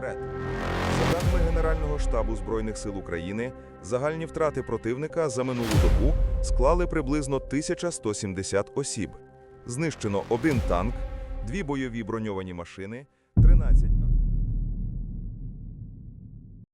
даними Генерального штабу Збройних сил України, загальні втрати противника за минулу добу склали приблизно 1170 осіб. Знищено один танк, дві бойові броньовані машини, 13